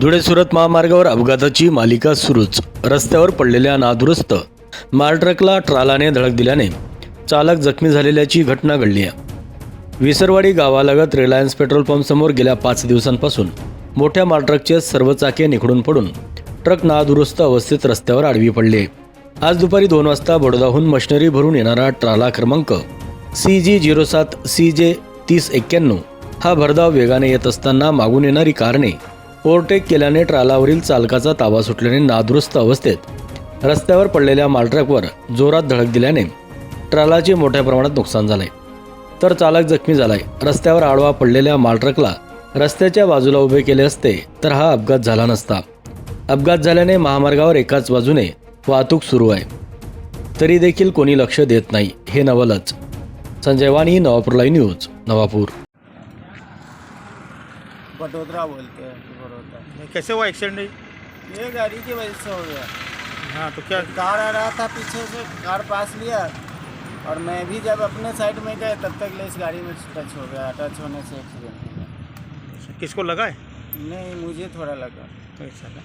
धुळे सुरत महामार्गावर अपघाताची मालिका सुरूच. रस्त्यावर पडलेल्या नादुरुस्त मालट्रकला ट्रालाने धडक दिल्याने चालक जखमी झालेल्याची घटना घडली आहे. विसरवाडी गावालगत रिलायन्स पेट्रोल पंपसमोर गेल्या पाच दिवसांपासून मोठ्या मालट्रकचे सर्व चाके निखडून पडून ट्रक नादुरुस्त अवस्थेत रस्त्यावर आडवी पडली. आज दुपारी दोन वाजता बडोदाहून मशिनरी भरून येणारा ट्राला क्रमांक सी जी झिरो सात सी जे तीस एक्क्याण्णव हा भरधाव वेगाने येत असताना मागून येणारी कारने ओव्हरटेक केल्याने ट्रालावरील चालकाचा ताबा सुटल्याने नादुरुस्त अवस्थेत रस्त्यावर पडलेल्या मालट्रकवर जोरात धडक दिल्याने ट्रालाचे मोठ्या प्रमाणात नुकसान झाले तर चालक जखमी झालाय. रस्त्यावर आडवा पडलेल्या मालट्रकला रस्त्याच्या बाजूला उभे केले असते तर हा अपघात झाला नसता. अपघात झाल्याने महामार्गावर एकाच बाजूने वाहतूक सुरू आहे. तरी देखील कोणी लक्ष देत नाही. हे नवलच. Sanjay Wani Navapur live news Navapur. Vadodara बोलते हैं बड़ोदरा कैसे हुआ एक्सीडेंट ये गाड़ी की वजह से हो गया। हाँ तो क्या? कार आ रहा था पीछे से कार पास लिया और मैं भी जब अपने साइड में गए तब तक ले इस गाड़ी में टच हो गया टच होने से एक्सीडेंट हो गया। किसको लगा है? नहीं मुझे थोड़ा लगा। ऐसा ना